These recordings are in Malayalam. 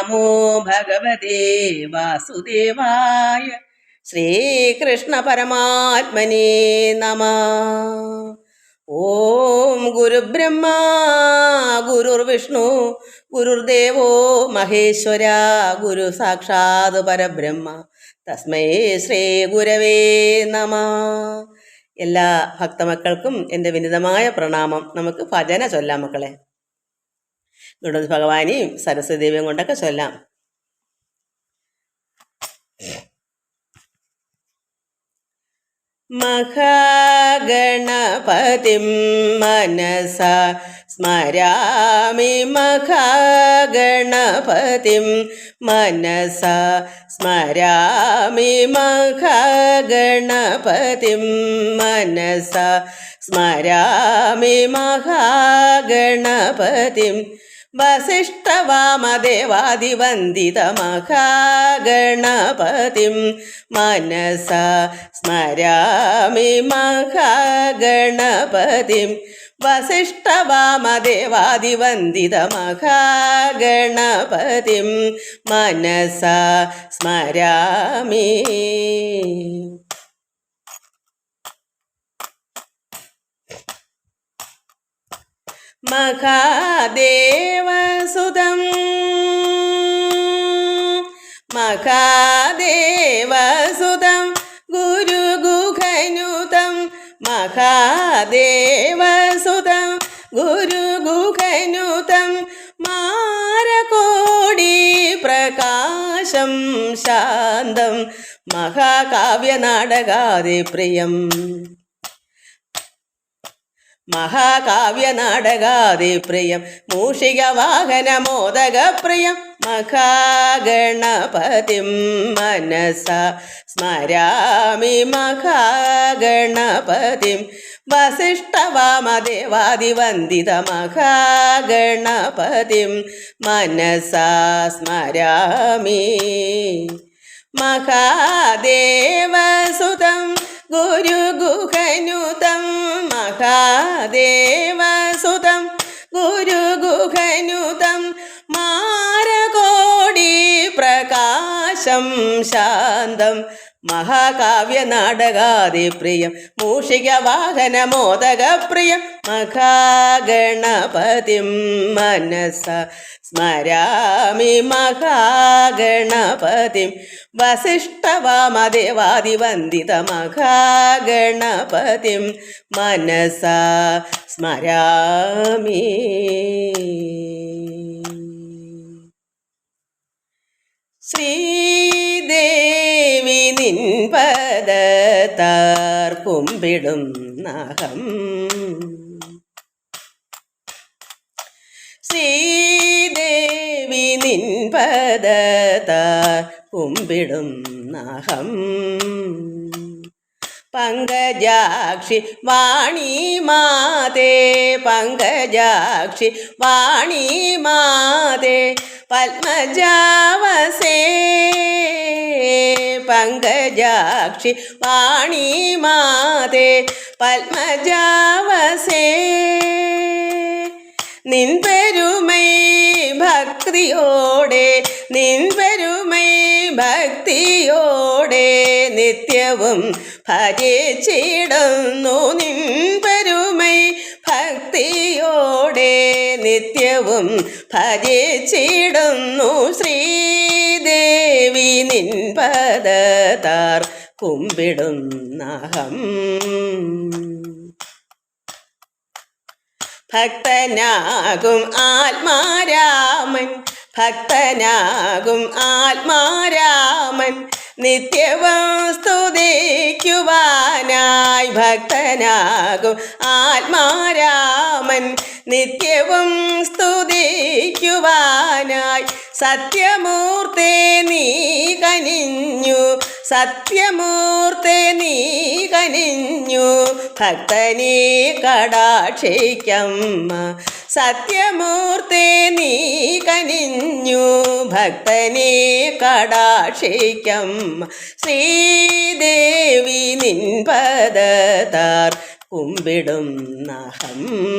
നമോ ഭഗവതേ വാസുദേവായ ശ്രീകൃഷ്ണ പരമാത്മനേ നമ ഓം ഗുരുബ്രഹ്മ ഗുരുർവിഷ്ണു ഗുരുദേവോ മഹേശ്വര ഗുരു സാക്ഷാത് പരബ്രഹ്മ തസ്മൈ ശ്രീ ഗുരവേ നമ। എല്ലാ ഭക്തമക്കൾക്കും എന്റെ വിനിതമായ പ്രണാമം. നമുക്ക് ഭജന ചൊല്ലാം മക്കളെ. ഗണപതി ഭഗവാനെയും സരസ്വതി ദേവിയും കൊണ്ടൊക്കെ ചൊല്ലാം. മഹാഗണപതിം മനസ സ്മരാമി മഹാഗണപതിം മനസ സ്മരാമി മഹാഗണപതിം മനസ സ്മരാമി മഹാഗണപതിം വസിഷ്ഠവാമദേവാദിവന്ദിതമഹാഗണപതിം. മനസ സ്മരാമി മഹാഗണപതിം. വസിഷ്ഠവാമദേവാദിവന്ദിതമഹാഗണപതിം. മനസ സ്മരാമി മഹാദേവസുതം മഹാദേവസുതം ഗുരുഗുഖനുതം മഹാദേവസുതം ഗുരുഗുഖനുതം മാരകോടി പ്രകാശം ശാന്തം. മഹാകാവ്യനാടകാതി പ്രിയം. മഹാകാവ്യനാടകാതി പ്രിയം മൂഷിക വാഹന മോദക പ്രിയം മഹാഗണപതിം മനസ സ്മരാമി മഹാഗണപതിം വസിഷ്ഠവാമദേവാദിവന്ദിത മഹാഗണപതിം മനസ സ്മരാമി മഹാദേവസുതം ഗുരുഗുഹനുതം മഹാദേവസുതം ഗുരുഗുഹനുതം മാരകോടി പ്രകാശം ശാന്തം. മഹാകാവ്യനാടകാതി പ്രിയം മൂഷിക വാഹന മോദക പ്രിയം മഹാഗണപതിം മനസ സ്മരാമി മഹാഗണപതിം. വസിഷ്ഠവാമദേവാദിവന്ദിത മഹാഗണപതിം മനസ സ്മരാമി. ശ്രീദേവി നിൻപദത്താർ കുമ്പിടും നഹം ശ്രീദേവി നിൻപദത്താർ കുമ്പിടും നഹം പങ്കജാക്ഷി വാണി മാതേ പങ്കജാക്ഷി വാണി മാതേ പത്മജാവസേ. പങ്കജാക്ഷി വാണി മാതേ പത്മജാവസേ. നിൻ പെരുമൈ ഭക്തിയോടെ നിൻ പെരുമൈ ഭക്തിയോടെ നിത്യവും ഭജിച്ചിടുന്നു നിൻ നിത്യവും ഭജിച്ചിടുന്നു ശ്രീദേവി നിൻ പദതാർ കുമ്പിടുന്നഹം ഭക്തനാകും ആത്മാരാമൻ. ഭക്തനാകും ആത്മാരാമൻ. നിത്യവും സ്തുതിക്കുവാനായി ഭക്തനാകും ആത്മാരാമൻ. നിത്യവും സ്തുതിക്കുവാനായി സത്യമൂർത്തി നീ കനിഞ്ഞു സത്യമൂർത്തെ നീ കനിഞ്ഞു ഭക്തനെ കടാക്ഷിക്കമ്മ. സത്യമൂർത്തെ നീ കനിഞ്ഞു ഭക്തനെ കടാക്ഷിക്കമ്മ. ശ്രീദേവി നിൻ പദതാർ കുമ്പിടും നഹം.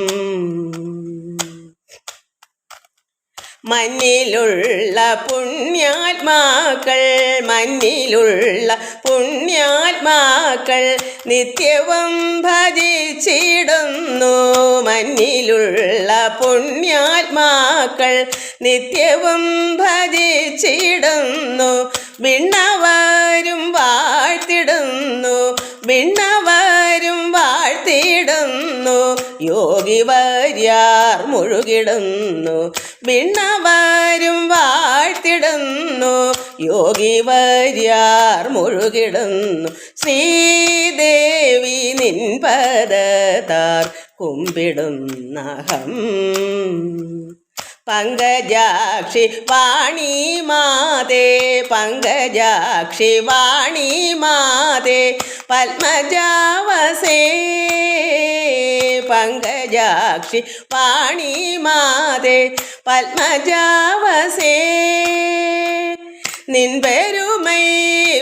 മഞ്ഞിലുള്ള പുണ്യാത്മാക്കൾ മഞ്ഞിലുള്ള പുണ്യാത്മാക്കൾ നിത്യവും ഭജിച്ചിടുന്നു. മഞ്ഞിലുള്ള പുണ്യാത്മാക്കൾ നിത്യവും ഭജിച്ചിടുന്നു. വിണ്ണവരും വാഴ്ത്തിടുന്നു. യോഗി വര്യാർ മുഴുകിടുന്നു. ഭിണ്ണവാരും വാഴ്ത്തിടുന്നു. യോഗി വര്യാർ മുഴുകിടുന്നു. ശ്രീദേവി നിൻ പദതാർ കുമ്പിടുന്നഹം. പങ്കജാക്ഷി വാണി മാതേ പങ്കജാക്ഷി വാണി മാതേ പത്മജാവസേ. പങ്കജാക്ഷി വാണി മാതേ പത്മജാവസേ. നിൻ പെരുമൈ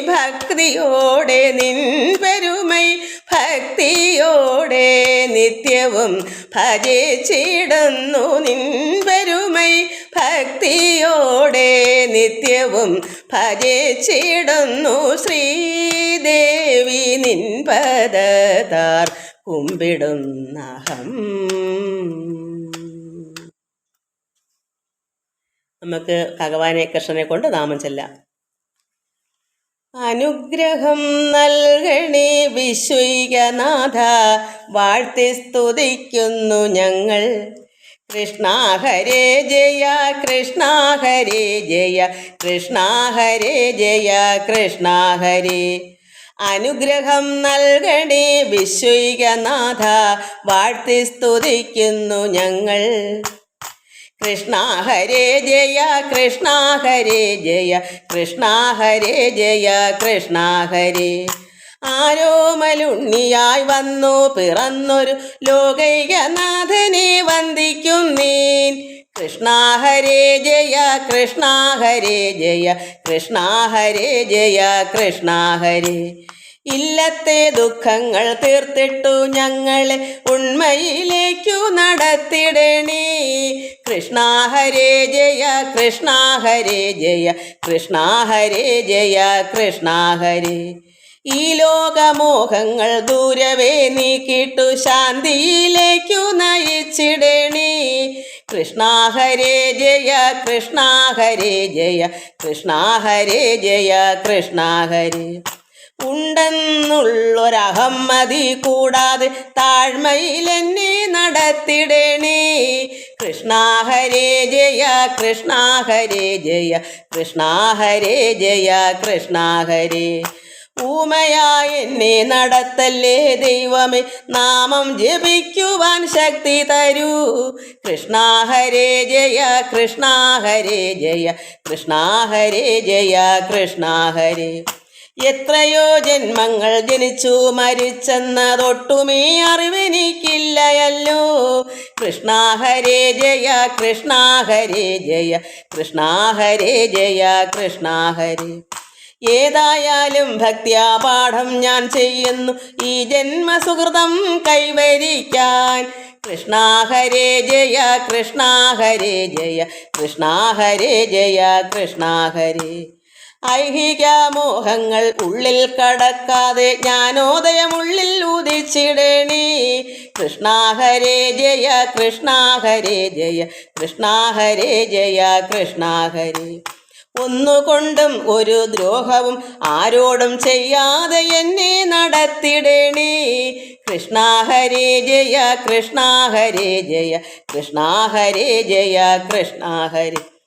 ഭക്തിയോടെ നിൻ പെരുമൈ ഭക്തിയോടെ നിത്യവും ഭജിച്ചിടുന്നു നിൻ പെരുമൈ ഭക്തിയോടെ നിത്യവും ഭജിച്ചിടുന്നു ശ്രീദേവി നിൻ പദതാർ കുമ്പിടുന്നഹം. നമുക്ക് ഭഗവാനെ കൃഷ്ണനെ കൊണ്ട് നാമം ചെല്ലാം. അനുഗ്രഹം നൽകണേ വിശ്വൈകനാഥ. വാഴ്ത്തി സ്തുതിക്കുന്നു ഞങ്ങൾ. കൃഷ്ണ ഹരേ ജയ കൃഷ്ണ ഹരേ ജയ കൃഷ്ണ ഹരേ ജയ കൃഷ്ണ ഹരേ. അനുഗ്രഹം നൽകണേ വിശ്വൈകനാഥ. വാഴ്ത്തി സ്തുതിക്കുന്നു ഞങ്ങൾ. കൃഷ്ണ ഹരേ ജയ കൃഷ്ണ ഹരേ ജയ കൃഷ്ണ ഹരേ ജയ കൃഷ്ണ ഹരേ. ആരോമലുണ്ണിയായി വന്നു പിറന്നൊരു ലോകൈകനാഥനെ വന്ദിക്കുന്നേൻ. കൃഷ്ണ ഹരേ ജയ കൃഷ്ണ ഹരേ ജയ കൃഷ്ണ ഹരേ ജയ കൃഷ്ണ ഹരേ. ഇല്ലത്തെ ദുഃഖങ്ങൾ തീർത്തിട്ടു ഞങ്ങളെ ഉണ്മയിലേക്കു നടത്തിടണേ. കൃഷ്ണ ഹരേ ജയ കൃഷ്ണ ഹരേ ജയ കൃഷ്ണ ഹരേ ജയ കൃഷ്ണ ഹരേ. ഈ ലോകമോഹങ്ങൾ ദൂരവേ നീക്കിട്ടു ശാന്തിയിലേക്കു നയിച്ചിടണേ. കൃഷ്ണ ഹരേ ജയ കൃഷ്ണ ഹരേ ജയ കൃഷ്ണ ഹരേ ജയ കൃഷ്ണ ഹരേ. ഉണ്ടെന്നുള്ളൊരഹമ്മതി കൂടാതെ താഴ്മയിൽ എന്നെ നടത്തിടണേ. കൃഷ്ണ ഹരേ ജയ കൃഷ്ണ ഹരേ ജയ കൃഷ്ണ ഹരേ ജയ കൃഷ്ണ ഹരേ. നടത്തല്ലേ ദൈവമേ നാമം ജപിക്കുവാൻ ശക്തി തരൂ. കൃഷ്ണ ഹരേ ജയ കൃഷ്ണ ഹരേ ജയ കൃഷ്ണ ഹരേ ജയ കൃഷ്ണ ഹരേ. എത്രയോ ജന്മങ്ങൾ ജനിച്ചു മരിച്ചെന്നതൊട്ടുമേ അറിവെനിക്കില്ലയല്ലോ. കൃഷ്ണ ഹരേ ജയ കൃഷ്ണ ഹരേ ജയ കൃഷ്ണ ഹരേ ജയ കൃഷ്ണ ഹരേ. ഏതായാലും ഭക്തിയാ പാഠം ഞാൻ ചെയ്യുന്നു. ഈ ജന്മസുഹൃതം കൈവരിക്കാൻ. കൃഷ്ണ ഹരേ ജയ കൃഷ്ണ ഹരേ ജയ കൃഷ്ണ ഹരേ ജയ കൃഷ്ണ ഹരേ. ഐഹിക മോഹങ്ങൾ ഉള്ളിൽ കടക്കാതെ ജ്ഞാനോദയം ഉള്ളിൽ കൃഷ്ണ കൃഷ്ണാഹരേ ജയ കൃഷ്ണാഹരേ ജയ കൃഷ്ണാഹരേ ജയ കൃഷ്ണ ഹരേ. ഒന്നുകൊണ്ടും ഒരു ദ്രോഹവും ആരോടും ചെയ്യാതെ എന്നെ നടത്തിടണേ. കൃഷ്ണാഹരേ ജയ കൃഷ്ണാഹരേ ജയ കൃഷ്ണാഹരേ ജയ കൃഷ്ണ ഹരേ.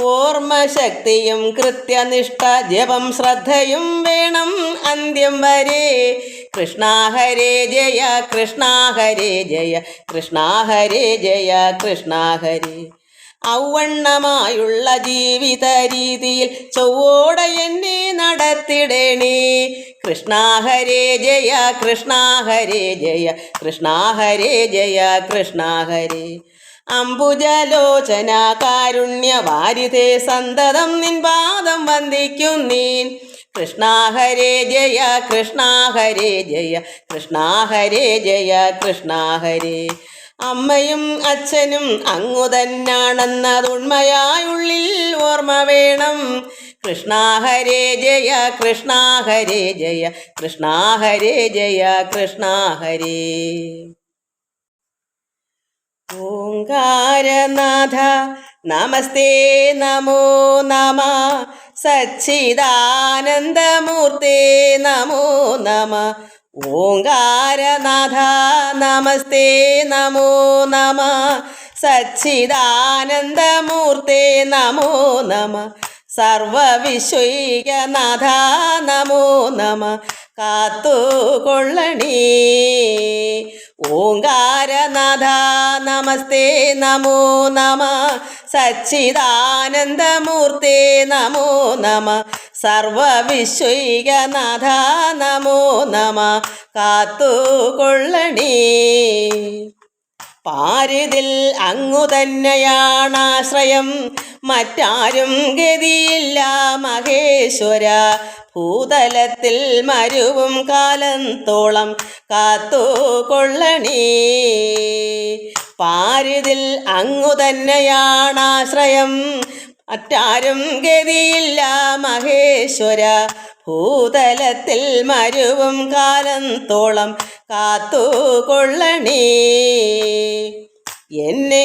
ഓർമ്മശക്തിയും കൃത്യനിഷ്ഠ ജപം ശ്രദ്ധയും വേണം അന്ത്യം വരെ. കൃഷ്ണാഹരേ ജയ കൃഷ്ണാഹരേ ജയ കൃഷ്ണാഹരേ ജയ കൃഷ്ണ ഹരേ. ഔവണ്ണമായുള്ള ജീവിത രീതിയിൽ ചൊവ്വോടെ എന്നെ നടത്തിടണേ. കൃഷ്ണ ഹരേ ജയ കൃഷ്ണാഹരേ ജയ കൃഷ്ണാഹരേ ജയ കൃഷ്ണ ഹരേ. അംബുജലോചന കാരുണ്യ വാരിതേ സന്തതം നിൻ പാദം വന്ദിക്കുന്നീൻ കൃഷ്ണ ഹരേ ജയ കൃഷ്ണ ഹരേ ജയ കൃഷ്ണ ഹരേ ജയ കൃഷ്ണ ഹരേ. അമ്മയും അച്ഛനും അങ്ങു തന്നാണെന്നതുണ്മയായുള്ളിൽ ഓർമ്മ വേണം. കൃഷ്ണ ഹരേ ജയ കൃഷ്ണ ഹരേ ജയ കൃഷ്ണ ഹരേ ജയ കൃഷ്ണ ഹരേ. ഓങ്കാരനാഥ നമസ്തേ നമോ നമ. സച്ചിദാനന്ദമൂർത്തേ നമോ നമ. ഓങ്കാരനാഥ നമസ്തേ നമോ നമ. സച്ചിദാനന്ദമൂർത്തേ നമോ നമ. സർവവിശ്വൈകനാഥ നമോ നമ. കാത്തുകൊള്ളണേ. ഓങ്കാരനാഥ നമസ്തേ നമോ നമ. സച്ചിദാനന്ദമൂർത്തേ നമോ നമ. സർവവിശ്വൈകനാഥ നമോ നമ. കാത്തുകൊള്ളണേ. പാരിതിൽ അങ്ങു തന്നെയാണ് ആശ്രയം. മറ്റാരും ഗതിയില്ല മഹേശ്വര. ഭൂതലത്തിൽ മരുവും കാലത്തോളം കാത്തുകൊള്ളണേ പാരിതിൽ അങ്ങു തന്നെയാണ് ആശ്രയം. മറ്റാരും ഗതിയില്ല മഹേശ്വര. ഭൂതലത്തിൽ മരുവും കാലത്തോളം കാത്തുകൊള്ളണേ എന്നെ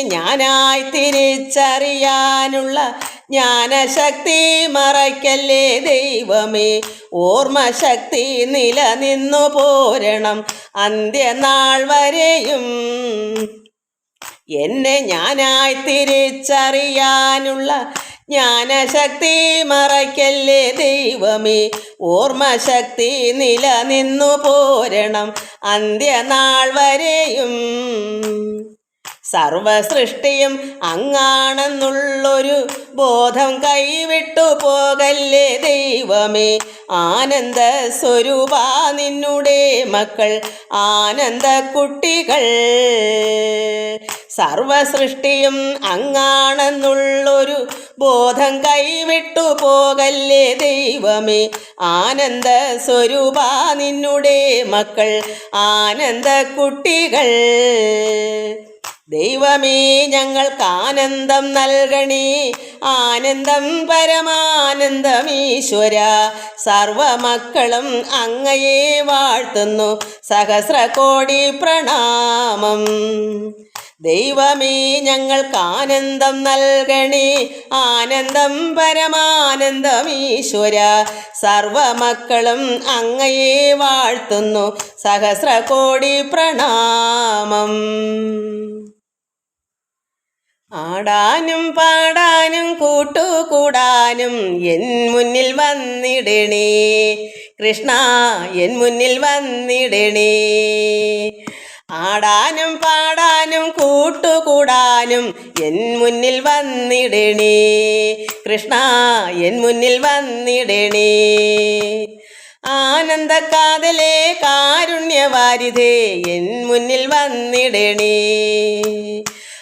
ഞാനായി തിരിച്ചറിയാനുള്ള ജ്ഞാനശക്തി മറയ്ക്കല്ലേ ദൈവമേ? ഓർമ്മശക്തി നിലനിന്നു പോരണം അന്ത്യനാൾ വരെയും. എന്നെ ഞാനായി തിരിച്ചറിയാനുള്ള ജ്ഞാനശക്തി മറയ്ക്കല്ലേ ദൈവമേ? ഓർമ്മശക്തി നിലനിന്നു പോരണം അന്ത്യനാൾ വരെയും. സർവസൃഷ്ടിയും അങ്ങാണെന്നുള്ളൊരു ബോധം കൈവിട്ടു പോകല്ലേ ദൈവമേ. ആനന്ദ സ്വരൂപ നിന്നുടെ മക്കൾ ആനന്ദ കുട്ടികൾ സർവസൃഷ്ടിയും അങ്ങാണെന്നുള്ളൊരു ബോധം കൈവിട്ടു പോകല്ലേ ദൈവമേ. ആനന്ദ സ്വരൂപ നിന്നുടെ മക്കൾ ആനന്ദ കുട്ടികൾ ദൈവമേ ഞങ്ങൾക്ക് ആനന്ദം നൽകണേ. ആനന്ദം പരമാനന്ദമീശ്വര. സർവമക്കളും അങ്ങയെ വാഴ്ത്തുന്നു. സഹസ്രകോടി പ്രണാമം. ദൈവമേ ഞങ്ങൾക്ക് ആനന്ദം നൽകണേ. ആനന്ദം പരമാനന്ദമീശ്വര. സർവമക്കളും അങ്ങയെ വാഴ്ത്തുന്നു. സഹസ്രകോടി പ്രണാമം. ആടാനും പാടാനും കൂട്ടുകൂടാനും എൻ മുന്നിൽ വന്നിടണേ. കൃഷ്ണ എൻ മുന്നിൽ വന്നിടണേ. ആടാനും പാടാനും കൂട്ടുകൂടാനും എൻ മുന്നിൽ വന്നിടണേ. കൃഷ്ണ എൻ മുന്നിൽ വന്നിടണേ. ആനന്ദക്കാതലെ കാരുണ്യവാരിധേ എൻ മുന്നിൽ വന്നിടണേ.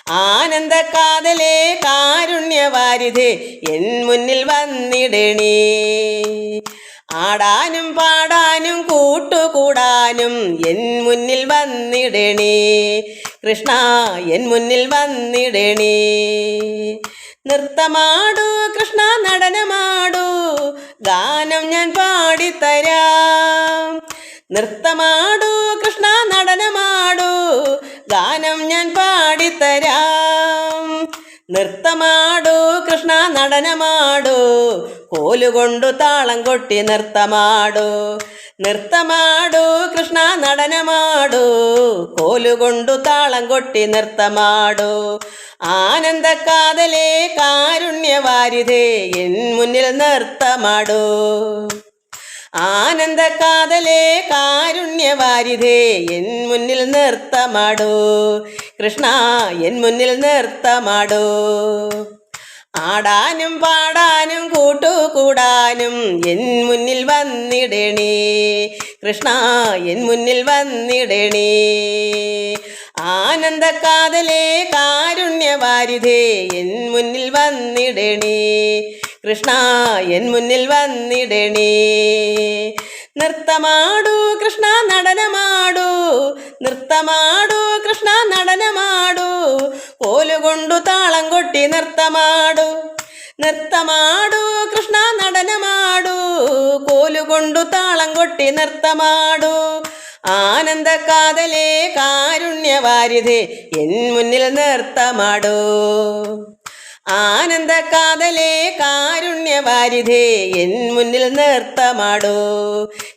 ആനന്ദക്കാതലേ കാരുണ്യവാരിധേ എൻ മുന്നിൽ വന്നിടണേ. ആടാനും പാടാനും കൂട്ടുകൂടാനും എൻ മുന്നിൽ വന്നിടണേ. കൃഷ്ണ എൻ മുന്നിൽ വന്നിടണേ. നൃത്തമാടൂ കൃഷ്ണ നടനമാടൂ ഗാനം ഞാൻ പാടിത്തരാം. നൃത്തമാടൂ കൃഷ്ണ നടനമാടൂ ഗാനം ഞാൻ പാടിത്തരാം. നൃത്തമാടൂ കൃഷ്ണ നടനമാടൂ. കോലുകൊണ്ടു താളം കൊട്ടി നൃത്തമാടൂ. നൃത്തമാടൂ കൃഷ്ണ നടനമാടൂ. കോലുകൊണ്ടു താളം കൊട്ടി നൃത്തമാടൂ. ആനന്ദക്കാതലേ കാരുണ്യവാരിധേ എൻ മുന്നിൽ നൃത്തമാടൂ. ആനന്ദക്കാതലേ കാരുണ്യവാരിധേ എൻ മുന്നിൽ നൃത്തമാടൂ. കൃഷ്ണ എൻ മുന്നിൽ നൃത്തമാടൂ. ആടാനും പാടാനും കൂട്ടുകൂടാനും എൻ മുന്നിൽ വന്നിടണേ. കൃഷ്ണ എൻ മുന്നിൽ വന്നിടണേ. ആനന്ദക്കാതലേ കാരുണ്യവാരിധേ എൻ മുന്നിൽ വന്നിടണേ. കൃഷ്ണ എൻ മുന്നിൽ വന്നിടണേ. നൃത്തമാടൂ കൃഷ്ണ നടനമാടൂ. നൃത്തമാടൂ കൃഷ്ണ നടനമാടൂ. കോലുകൊണ്ടു താളം കൊട്ടി നൃത്തമാടു. നൃത്തമാടു കൃഷ്ണ നടനമാടു. കോലുകൊണ്ടു താളം കൊട്ടി നൃത്തമാടു. ആനന്ദ കാതലേ കാരുണ്യവാരിധേ എൻ മുന്നിൽ നൃത്തമാടൂ. ആനന്ദ കാതലേ കാരുണ്യവാരിധേ എൻ മുന്നിൽ നൃത്തമാടൂ.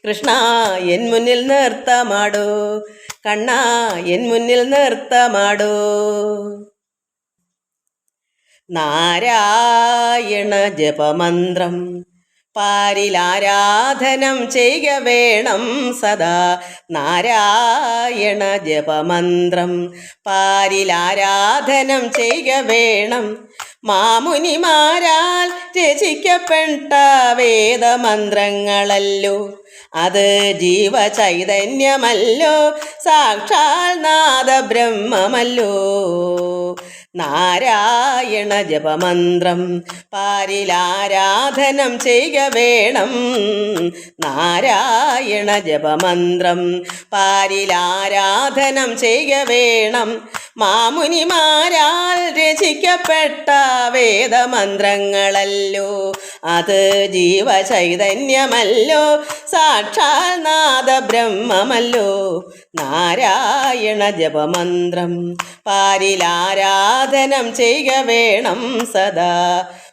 കൃഷ്ണ എൻ മുന്നിൽ നൃത്തമാടൂ. കണ്ണ എൻ മുന്നിൽ നൃത്തമാടൂ. നാരായണ ജപമന്ത്രം. പാരിലാരാധനം ചെയ്യുക വേണം സദാ നാരായണ ജപമന്ത്രം. പാരിലാരാധനം ചെയ്യുക വേണം മാമുനിമാരാൽ രചിക്കപ്പെട്ട വേദമന്ത്രങ്ങളല്ലോ. അത് ജീവചൈതന്യമല്ലോ സാക്ഷാൽ നാദബ്രഹ്മമല്ലോ. നാരായണ ജപമന്ത്രം പാരിലാരാധനം ചെയ്യുക വേണം. നാരായണ ജപമന്ത്രം പാരിലാരാധനം ചെയ്യുക വേണം. മാമുനിമാരാൽ രചിക്കപ്പെട്ട വേദമന്ത്രങ്ങളല്ലോ. അത് ജീവചൈതന്യമല്ലോ. സാക്ഷാൽ നാദ ബ്രഹ്മമല്ലോ നാരായണ ജപമന്ത്രം പാരിലാരാധനം ചെയ്യുക വേണം സദാ.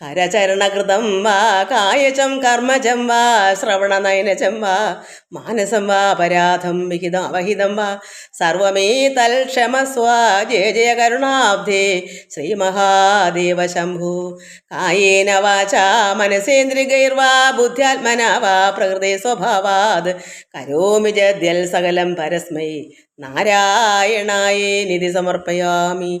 കരചരണകൃതം വാ കായചം കർമ്മജം വാ ശ്രവണനയനജം വാ മാനസം വാ അപരാധം വിഹിതം അവഹിതം വാ. സർവമേ തൽക്ഷമസ്വ ജയ ജയ കരുണാബ്ധേ ശ്രീമഹാദേവ ശംഭു. കായേന വാച മനസേന്ദ്രികൈർവാ ബുദ്ധ്യാത്മന വാ പ്രകൃതി സ്വഭാവാത്. കരോമി ജദ്യൽ സകലം പരസ്മൈ നാരായണായേ നിധി സമർപ്പയാമി.